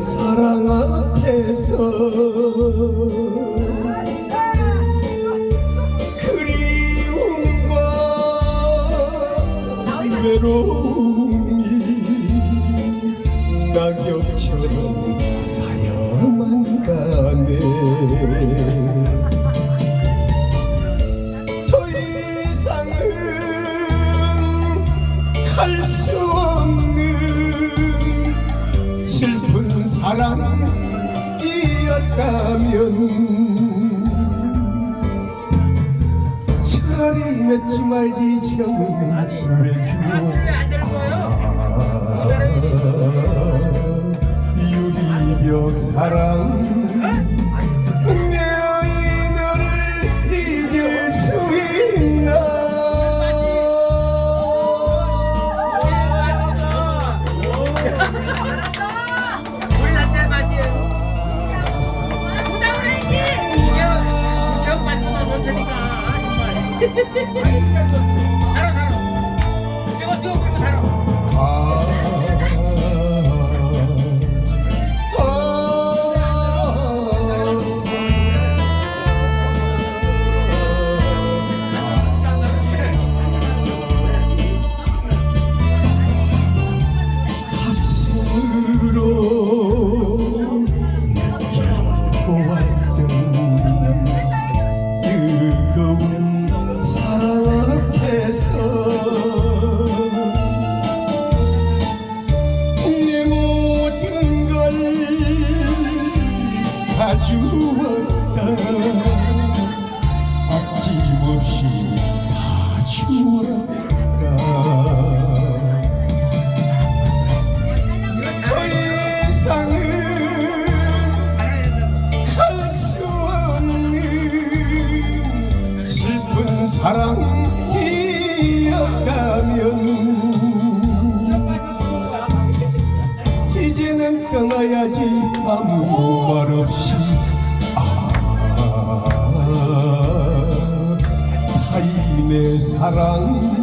사랑 앞에서 그리움과 외로움이 낙엽처럼 쌓여만 가네. 더 이상은 할수 사랑 이었다면 차라리 맺지 말지 저는 왜 유리벽 사랑 내 너를 이길 수 있나 Hadi. 내 모든 걸 가주었다. 아낌없이 다 주었다. 더 이상은 할 수 없는 슬픈 사랑 떠나야지 아무 말 없이. 아 타인의 사랑